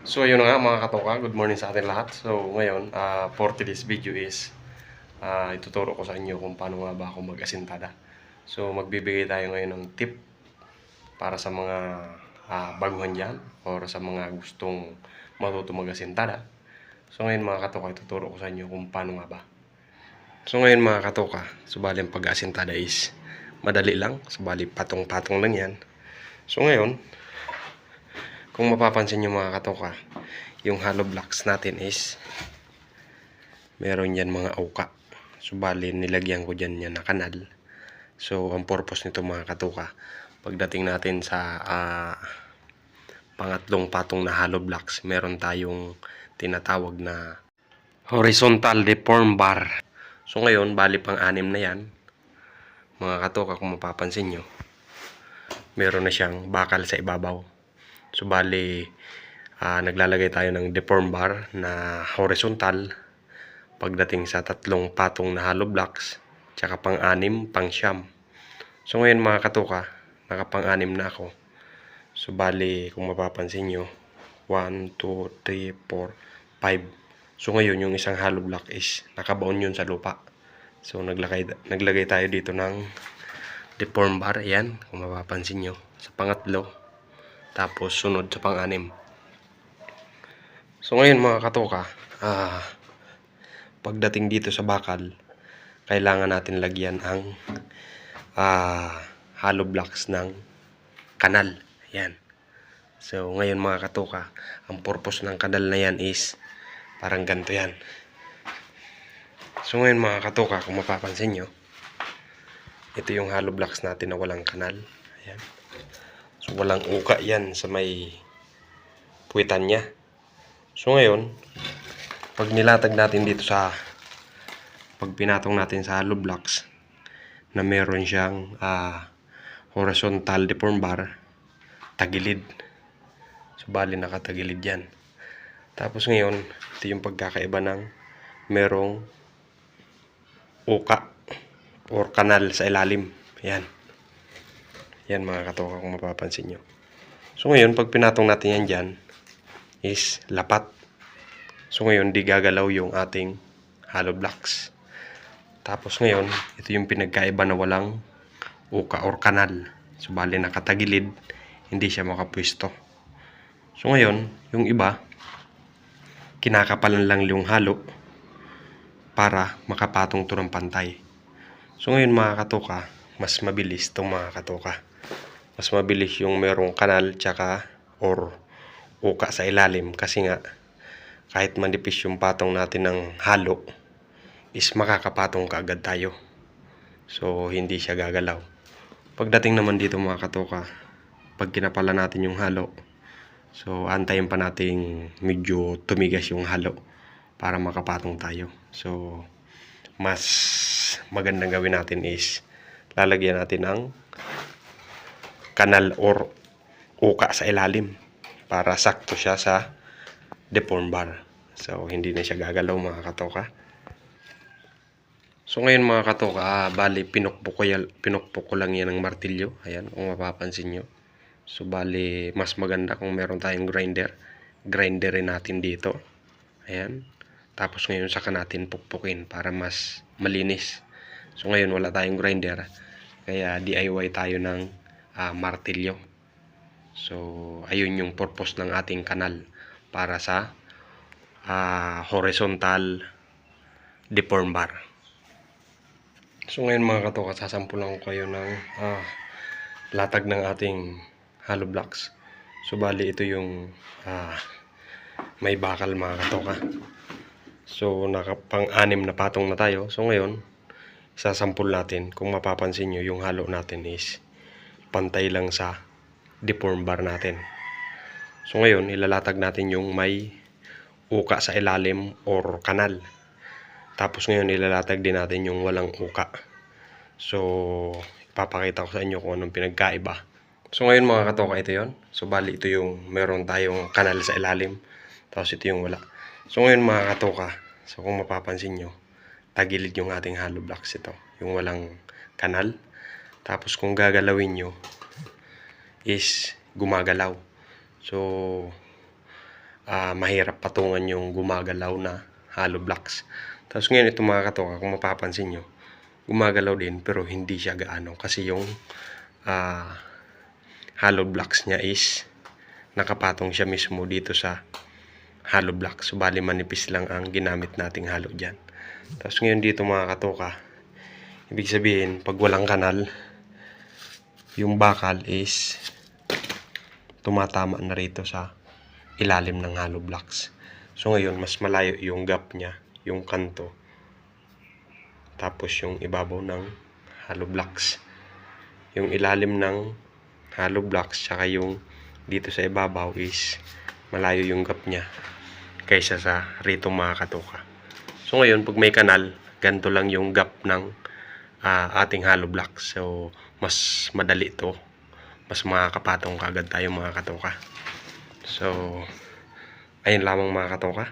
So ayun nga mga katoka, good morning sa atin lahat. So ngayon, uh, for today's video is ah, ituturo ko sa inyo kung paano nga ba ako mag-asintada. So magbibigay tayo ngayon ng tip para sa mga ah, baguhan dyan or sa mga gustong matuto mag-asintada. So ngayon mga katoka, ituturo ko sa inyo kung paano nga ba. So ngayon mga katoka, subali ang pag-asintada is madali lang, subali patong-patong lang yan. So ngayon, kung mapapansin nyo mga katoka, yung hollow blocks natin is meron yan mga auka. Subali, nilagyan ko dyan yan na kanal. So, ang purpose nito mga katoka, pagdating natin sa ah, pangatlong patong na hollow blocks, meron tayong tinatawag na horizontal deform bar. So, ngayon, bali pang anim na yan. Mga katoka, kung mapapansin nyo, meron na siyang bakal sa ibabaw. So, bali, ah, naglalagay tayo ng deform bar na horizontal pagdating sa tatlong patong na hollow blocks, tsaka pang-anim, pang-siyam. So, ngayon mga katuka, nakapang-anim na ako. So, bali, kung mapapansin nyo, 1, 2, 3, 4, 5. So, ngayon, yung isang hollow block is nakabaon yun sa lupa. So, naglagay, naglagay tayo dito ng deform bar. Ayan, kung mapapansin nyo. Sa pangatlo, tapos sunod sa pang-anim. So ngayon mga katoka, ah, pagdating dito sa bakal, kailangan natin lagyan ang ah, hollow blocks ng kanal. Yan. So ngayon mga katoka, ang purpose ng kanal na yan is parang ganito yan. So ngayon mga katoka, kung mapapansin nyo, ito yung hollow blocks natin na walang kanal. Ayan. Walang uka yan sa may puwitan niya. So, ngayon, pag nilatag natin dito sa pag pinatong natin sa hollow blocks na meron siyang ah, horizontal deform bar, tagilid. So, bali nakatagilid yan. Tapos ngayon, ito yung pagkakaiba ng merong uka or kanal sa ilalim. Yan. Yan mga katoka kung mapapansin nyo. So ngayon, pag pinatong natin yan dyan, is lapat. So ngayon, di gagalaw yung ating hollow blocks. Tapos ngayon, ito yung pinagkaiba na walang uka or kanal. So bali nakatagilid, hindi siya makapwesto. So ngayon, yung iba, kinakapalan lang yung halo para makapatong to ng pantay. So ngayon mga katoka, mas mabilis itong mga katoka mas mabilis yung merong kanal tsaka or uka sa ilalim kasi nga kahit manipis yung patong natin ng halo is makakapatong kaagad tayo. So hindi siya gagalaw. Pagdating naman dito mga katoka pag kinapala natin yung halo so antayin pa nating medyo tumigas yung halo para makapatong tayo. So mas magandang gawin natin is lalagyan natin ng kanal or uka sa ilalim para sakto siya sa deform bar. So, hindi na siya gagalaw mga katoka. So, ngayon mga katoka, ah, bali, pinukpok ko, yan, pinukpok ko lang yan ng martilyo. Ayan, kung mapapansin nyo. So, bali, mas maganda kung meron tayong grinder. Grinderin natin dito. Ayan. Tapos ngayon, saka natin pukpukin para mas malinis. So, ngayon, wala tayong grinder. Kaya, DIY tayo ng ah, martilyo. So, ayun yung purpose ng ating kanal para sa ah, horizontal deform bar. So, ngayon mga katoka, sasampulan ko kayo ng ah, latag ng ating hollow blocks. So, bali ito yung ah, may bakal mga katoka. So, nakapang-anim na patong na tayo. So, ngayon, sasampul natin. Kung mapapansin nyo, yung halo natin is pantay lang sa deform bar natin. So ngayon, ilalatag natin yung may uka sa ilalim or kanal. Tapos ngayon, ilalatag din natin yung walang uka. So, ipapakita ko sa inyo kung anong pinagkaiba. So ngayon mga katoka, ito yon So bali, ito yung meron tayong kanal sa ilalim. Tapos ito yung wala. So ngayon mga katoka, so kung mapapansin nyo, tagilid yung ating hollow blocks ito. Yung walang kanal. Tapos kung gagalawin nyo is gumagalaw. So ah, mahirap patungan yung gumagalaw na hollow blocks. Tapos ngayon ito mga katoka, kung mapapansin nyo, gumagalaw din pero hindi siya gaano kasi yung ah, hollow blocks niya is nakapatong siya mismo dito sa hollow blocks. So, bali manipis lang ang ginamit nating hollow dyan. Tapos ngayon dito mga katoka, ibig sabihin pag walang kanal, yung bakal is tumatama na rito sa ilalim ng hollow blocks. So ngayon, mas malayo yung gap niya, yung kanto. Tapos yung ibabaw ng hollow blocks. Yung ilalim ng hollow blocks, tsaka yung dito sa ibabaw is malayo yung gap niya kaysa sa rito mga katuka. So ngayon, pag may kanal, ganito lang yung gap ng uh, ating hollow block. So, mas madali ito. Mas makakapatong kaagad tayo mga katoka. So, ayun lamang mga katoka.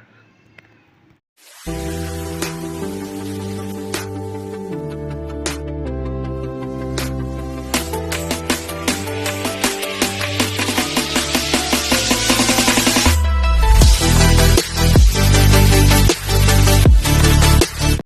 Thank.